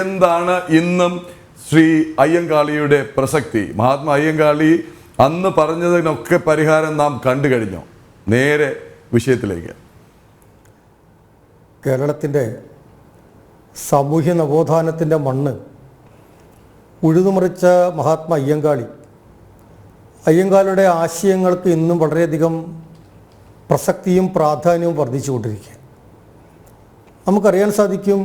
എന്താണ് ഇന്നും ശ്രീ അയ്യങ്കാളിയുടെ പ്രസക്തി? മഹാത്മാ അയ്യങ്കാളി അന്ന് പറഞ്ഞതിനൊക്കെ പരിഹാരം നാം കണ്ടു കഴിഞ്ഞു. നേരെ വിഷയത്തിലേക്ക്. കേരളത്തിന്റെ സാമൂഹ്യ നവോത്ഥാനത്തിന്റെ മണ്ണ് ഉഴുതുമറിച്ച മഹാത്മാ അയ്യങ്കാളി അയ്യങ്കാളിയുടെ ആശയങ്ങൾക്ക് ഇന്നും വളരെയധികം പ്രസക്തിയും പ്രാധാന്യവും വർദ്ധിച്ചുകൊണ്ടിരിക്കുക നമുക്കറിയാൻ സാധിക്കും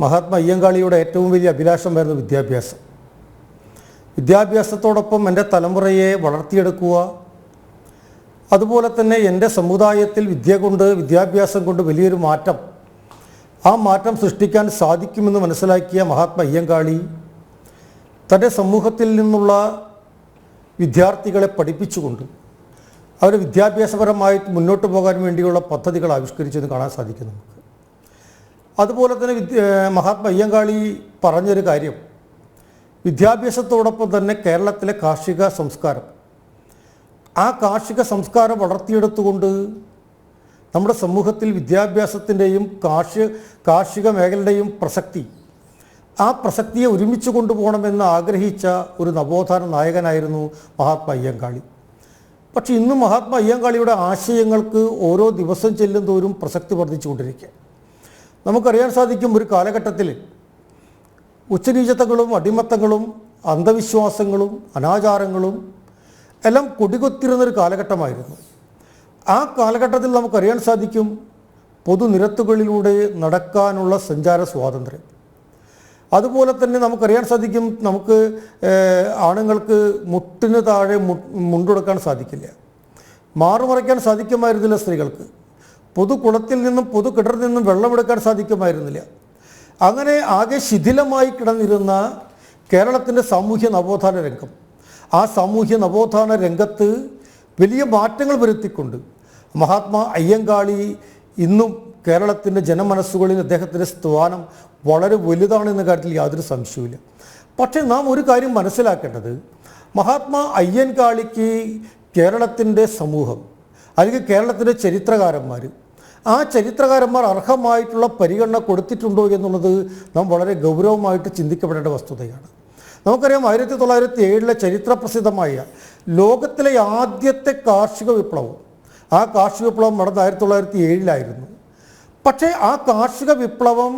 മഹാത്മാ അയ്യങ്കാളിയുടെ ഏറ്റവും വലിയ അഭിലാഷമായിരുന്നു വിദ്യാഭ്യാസം. വിദ്യാഭ്യാസത്തോടൊപ്പം എന്റെ തലമുറയെ വളർത്തിയെടുക്കുക അതുപോലെ തന്നെ എന്റെ സമുദായത്തിൽ വിദ്യ കൊണ്ട് വിദ്യാഭ്യാസം കൊണ്ട് വലിയൊരു മാറ്റം. ആ മാറ്റം സൃഷ്ടിക്കാൻ സാധിക്കുമെന്ന് മനസ്സിലാക്കിയ മഹാത്മാ അയ്യങ്കാളി തന്റെ സമൂഹത്തിൽ നിന്നുള്ള വിദ്യാർത്ഥികളെ പഠിപ്പിച്ചുകൊണ്ട് അവരെ വിദ്യാഭ്യാസപരമായിട്ട് മുന്നോട്ട് പോകാൻ വേണ്ടിയുള്ള പദ്ധതികൾ ആവിഷ്കരിച്ചെന്ന് കാണാൻ സാധിക്കും നമുക്ക് അതുപോലെ തന്നെ വിദ്യ മഹാത്മാ അയ്യങ്കാളി പറഞ്ഞൊരു കാര്യം. വിദ്യാഭ്യാസത്തോടൊപ്പം തന്നെ കേരളത്തിലെ കാർഷിക സംസ്കാരം. ആ കാർഷിക സംസ്കാരം വളർത്തിയെടുത്തുകൊണ്ട് നമ്മുടെ സമൂഹത്തിൽ വിദ്യാഭ്യാസത്തിന്റെയും കാർഷിക കാർഷിക മേഖലയുടെയും പ്രസക്തി ആ പ്രസക്തിയെ ഒരുമിച്ച് കൊണ്ടുപോകണമെന്ന് ആഗ്രഹിച്ച ഒരു നവോത്ഥാന നായകനായിരുന്നു മഹാത്മാ അയ്യങ്കാളി. പക്ഷെ ഇന്നും മഹാത്മാ അയ്യങ്കാളിയുടെ ആശയങ്ങൾക്ക് ഓരോ ദിവസം ചെല്ലും തോറും പ്രസക്തി വർദ്ധിച്ചുകൊണ്ടിരിക്കുക. നമുക്കറിയാൻ സാധിക്കും ഒരു കാലഘട്ടത്തിൽ ഉച്ചനീചത്വങ്ങളും അടിമത്തങ്ങളും അന്ധവിശ്വാസങ്ങളും അനാചാരങ്ങളും എല്ലാം കൊടികൊത്തിരുന്നൊരു കാലഘട്ടമായിരുന്നു. ആ കാലഘട്ടത്തിൽ നമുക്കറിയാൻ സാധിക്കും പൊതുനിരത്തുകളിലൂടെ നടക്കാനുള്ള സഞ്ചാര സ്വാതന്ത്ര്യം. അതുപോലെ തന്നെ നമുക്കറിയാൻ സാധിക്കും നമുക്ക് ആണുങ്ങൾക്ക് മുട്ടിന് താഴെ മു- മുണ്ടുകൊടുക്കാൻ സാധിക്കില്ല. മാറുമറയ്ക്കാൻ സാധിക്കുമായിരുന്നില്ല സ്ത്രീകൾക്ക്. പൊതുകുളത്തിൽ നിന്നും പൊതു കിടറിൽ നിന്നും വെള്ളമെടുക്കാൻ സാധിക്കുമായിരുന്നില്ല. അങ്ങനെ ആകെ ശിഥിലമായി കിടന്നിരുന്ന കേരളത്തിന്റെ സാമൂഹ്യ നവോത്ഥാന രംഗം. ആ സാമൂഹ്യ നവോത്ഥാന രംഗത്ത് വലിയ മാറ്റങ്ങൾ വരുത്തിക്കൊണ്ട് മഹാത്മാ അയ്യങ്കാളി ഇന്നും കേരളത്തിന്റെ ജനമനസ്സുകളിൽ അദ്ദേഹത്തിന്റെ സ്ഥാനം വളരെ വലുതാണെന്ന കാര്യത്തിൽ യാതൊരു സംശയവുമില്ല. പക്ഷേ നാം ഒരു കാര്യം മനസ്സിലാക്കേണ്ടത്. മഹാത്മാ അയ്യൻകാളിക്ക് കേരളത്തിന്റെ സമൂഹം അല്ലെങ്കിൽ കേരളത്തിന്റെ ചരിത്രകാരന്മാർ. ആ ചരിത്രകാരന്മാർ അർഹമായിട്ടുള്ള പരിഗണന കൊടുത്തിട്ടുണ്ടോ എന്നുള്ളത് നാം വളരെ ഗൗരവമായിട്ട് ചിന്തിക്കപ്പെടേണ്ട വസ്തുതയാണ്. നമുക്കറിയാം ആയിരത്തി തൊള്ളായിരത്തി ഏഴിലെ ചരിത്രപ്രസിദ്ധമായ ലോകത്തിലെ ആദ്യത്തെ കാർഷിക വിപ്ലവം. ആ കാർഷിക വിപ്ലവം നടന്ന ആയിരത്തി തൊള്ളായിരത്തി ഏഴിലായിരുന്നു പക്ഷേ ആ കാർഷിക വിപ്ലവം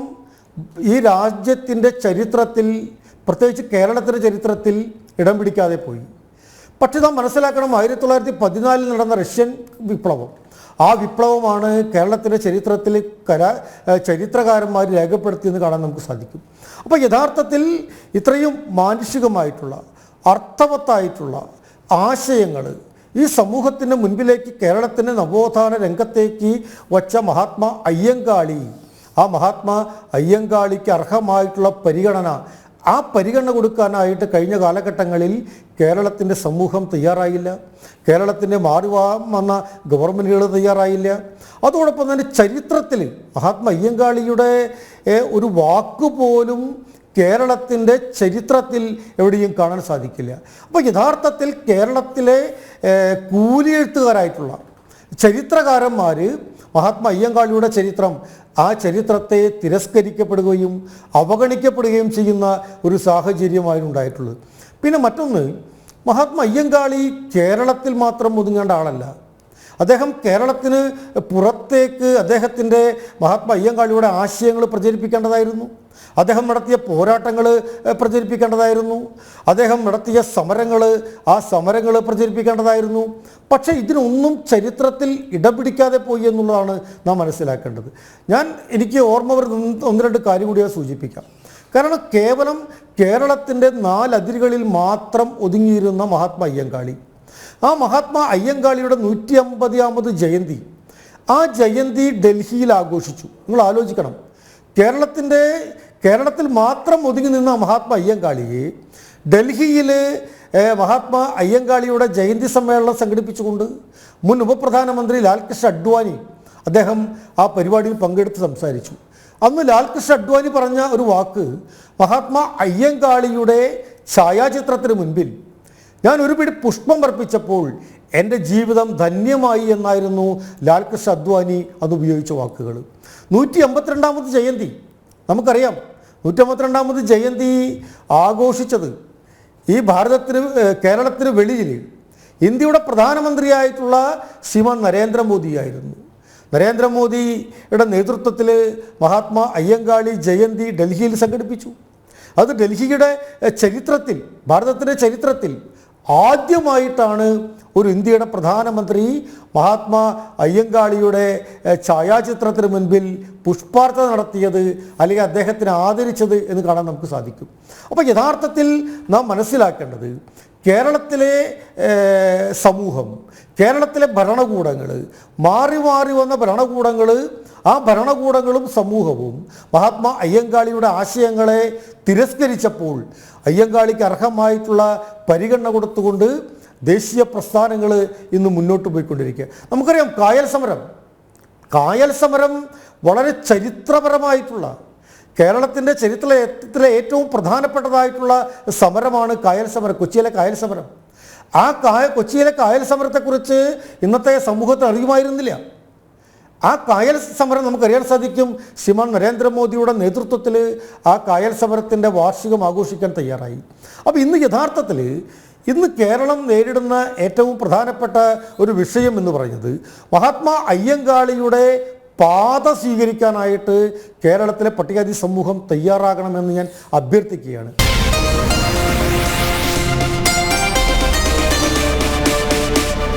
ഈ രാജ്യത്തിന്റെ ചരിത്രത്തിൽ പ്രത്യേകിച്ച് കേരളത്തിന്റെ ചരിത്രത്തിൽ ഇടം പിടിക്കാതെ പോയി. പക്ഷേ നാം മനസ്സിലാക്കണം ആയിരത്തി തൊള്ളായിരത്തി പതിനാലിൽ നടന്ന റഷ്യൻ വിപ്ലവം. ആ വിപ്ലവമാണ് കേരളത്തിന്റെ ചരിത്രത്തിൽ കലാ ചരിത്രകാരന്മാർ രേഖപ്പെടുത്തിയെന്ന് കാണാൻ നമുക്ക് സാധിക്കും. അപ്പോൾ യഥാർത്ഥത്തിൽ ഇത്രയും മാനുഷികമായിട്ടുള്ള അർത്ഥവത്തായിട്ടുള്ള ആശയങ്ങൾ ഈ സമൂഹത്തിന്റെ മുൻപിലേക്ക് കേരളത്തിന്റെ നവോത്ഥാന രംഗത്തേക്ക് വച്ച മഹാത്മാ അയ്യങ്കാളി ആ മഹാത്മാ അയ്യങ്കാളിക്ക് അർഹമായിട്ടുള്ള പരിഗണന ആ പരിഗണന കൊടുക്കാനായിട്ട് കഴിഞ്ഞ കാലഘട്ടങ്ങളിൽ കേരളത്തിന്റെ സമൂഹം തയ്യാറായില്ല. കേരളത്തിന്റെ മാറുവാ വന്ന ഗവൺമെന്റുകൾ തയ്യാറായില്ല. അതോടൊപ്പം തന്നെ ചരിത്രത്തിൽ മഹാത്മാ അയ്യങ്കാളിയുടെ ഒരു വാക്കുപോലും കേരളത്തിന്റെ ചരിത്രത്തിൽ എവിടെയും കാണാൻ സാധിക്കില്ല. അപ്പോൾ യഥാർത്ഥത്തിൽ കേരളത്തിലെ കൂലിയെഴുത്തുകാരായിട്ടുള്ള ചരിത്രകാരന്മാർ മഹാത്മാ അയ്യങ്കാളിയുടെ ചരിത്രം ആ ചരിത്രത്തെ തിരസ്കരിക്കപ്പെടുകയും അവഗണിക്കപ്പെടുകയും ചെയ്യുന്ന ഒരു സാഹചര്യമായിരുന്നു ഉണ്ടായിട്ടുള്ളത് പിന്നെ മറ്റൊന്ന് മഹാത്മാ അയ്യങ്കാളി കേരളത്തിൽ മാത്രം ഒതുങ്ങേണ്ട ആളല്ല. അദ്ദേഹം കേരളത്തിന് പുറത്തേക്ക് അദ്ദേഹത്തിന്റെ മഹാത്മാ അയ്യങ്കാളിയുടെ ആശയങ്ങൾ പ്രചരിപ്പിക്കേണ്ടതായിരുന്നു. അദ്ദേഹം നടത്തിയ പോരാട്ടങ്ങൾ പ്രചരിപ്പിക്കേണ്ടതായിരുന്നു. അദ്ദേഹം നടത്തിയ സമരങ്ങൾ ആ സമരങ്ങൾ പ്രചരിപ്പിക്കേണ്ടതായിരുന്നു. പക്ഷേ ഇതിനൊന്നും ചരിത്രത്തിൽ ഇടം പിടിക്കാതെ പോയി എന്നുള്ളതാണ് നാം മനസ്സിലാക്കേണ്ടത്. ഞാൻ എനിക്ക് ഓർമ്മ വരുന്ന ഒന്ന് രണ്ട് കാര്യം കൂടി സൂചിപ്പിക്കാം. കാരണം കേവലം കേരളത്തിന്റെ നാലതിരുകളിൽ മാത്രം ഒതുങ്ങിയിരുന്ന മഹാത്മാ അയ്യങ്കാളി. ആ മഹാത്മാ അയ്യങ്കാളിയുടെ നൂറ്റി അമ്പതാമത് ജയന്തി ആ ജയന്തി ഡൽഹിയിൽ ആഘോഷിച്ചു. നിങ്ങൾ ആലോചിക്കണം. കേരളത്തിന്റെ കേരളത്തിൽ മാത്രം ഒതുങ്ങി നിന്ന മഹാത്മാ അയ്യങ്കാളിയെ ഡൽഹിയിൽ മഹാത്മാ അയ്യങ്കാളിയുടെ ജയന്തി സമ്മേളനം സംഘടിപ്പിച്ചുകൊണ്ട് മുൻ ഉപപ്രധാനമന്ത്രി ലാൽകൃഷ്ണ അഡ്വാനി അദ്ദേഹം ആ പരിപാടിയിൽ പങ്കെടുത്ത് സംസാരിച്ചു. അന്ന് ലാൽകൃഷ്ണ അഡ്വാനി പറഞ്ഞ ഒരു വാക്ക് മഹാത്മാ അയ്യങ്കാളിയുടെ ഛായാചിത്രത്തിന് മുൻപിൽ ഞാൻ ഒരു പിടി പുഷ്പം അർപ്പിച്ചപ്പോൾ എന്റെ ജീവിതം ധന്യമായി എന്നായിരുന്നു ലാൽകൃഷ്ണ അദ്വാനി അതുപയോഗിച്ച വാക്കുകൾ. നൂറ്റി അമ്പത്തിരണ്ടാമത് ജയന്തി. നമുക്കറിയാം നൂറ്റി അമ്പത്തിരണ്ടാമത് ജയന്തി ആഘോഷിച്ചത് ഈ ഭാരതത്തിന് കേരളത്തിന് വെളിയിൽ ഇന്ത്യയുടെ പ്രധാനമന്ത്രിയായിട്ടുള്ള ശ്രീമാൻ നരേന്ദ്രമോദിയായിരുന്നു നരേന്ദ്രമോദിയുടെ നേതൃത്വത്തിൽ മഹാത്മാ അയ്യങ്കാളി ജയന്തി ഡൽഹിയിൽ സംഘടിപ്പിച്ചു. അത് ഡൽഹിയുടെ ചരിത്രത്തിൽ ഭാരതത്തിന്റെ ചരിത്രത്തിൽ ആദ്യമായിട്ടാണ് ഒരു ഇന്ത്യയുടെ പ്രധാനമന്ത്രി മഹാത്മാ അയ്യങ്കാളിയുടെ ഛായാചിത്രത്തിന് മുൻപിൽ പുഷ്പാർച്ച നടത്തിയത് അല്ലെങ്കിൽ അദ്ദേഹത്തിനെ ആദരിച്ചത് എന്ന് കാണാൻ നമുക്ക് സാധിക്കും. അപ്പോൾ യഥാർത്ഥത്തിൽ നാം മനസ്സിലാക്കേണ്ടത് കേരളത്തിലെ സമൂഹം കേരളത്തിലെ ഭരണകൂടങ്ങൾ മാറി മാറി വന്ന ഭരണകൂടങ്ങൾ ആ ഭരണകൂടങ്ങളും സമൂഹവും മഹാത്മാ അയ്യങ്കാളിയുടെ ആശയങ്ങളെ തിരസ്കരിച്ചപ്പോൾ അയ്യങ്കാളിക്ക് അർഹമായിട്ടുള്ള പരിഗണന കൊടുത്തുകൊണ്ട് ദേശീയ പ്രസ്ഥാനങ്ങൾ ഇന്ന് മുന്നോട്ട് പോയിക്കൊണ്ടിരിക്കുക. നമുക്കറിയാം കായൽ സമരം. കായൽ സമരം വളരെ ചരിത്രപരമായിട്ടുള്ള കേരളത്തിന്റെ ചരിത്രത്തിലെ ഏറ്റവും പ്രധാനപ്പെട്ടതായിട്ടുള്ള സമരമാണ് കായൽ സമരം കൊച്ചിയിലെ കായൽ സമരം. ആ കായ കൊച്ചിയിലെ കായൽ സമരത്തെക്കുറിച്ച് ഇന്നത്തെ സമൂഹത്തിൽ അറിയുമായിരുന്നില്ല. ആ കായൽ സമരം നമുക്കറിയാൻ സാധിക്കും. ശ്രീമാൻ നരേന്ദ്രമോദിയുടെ നേതൃത്വത്തിൽ ആ കായൽ സമരത്തിന്റെ വാർഷികം ആഘോഷിക്കാൻ തയ്യാറായി. അപ്പോൾ ഇന്ന് യഥാർത്ഥത്തിൽ ഇന്ന് കേരളം നേരിടുന്ന ഏറ്റവും പ്രധാനപ്പെട്ട ഒരു വിഷയം എന്ന് പറയുന്നത് മഹാത്മാ അയ്യങ്കാളിയുടെ പാത സ്വീകരിക്കാനായിട്ട് കേരളത്തിലെ പട്ടികജാതി സമൂഹം തയ്യാറാകണമെന്ന് ഞാൻ അഭ്യർത്ഥിക്കുകയാണ്.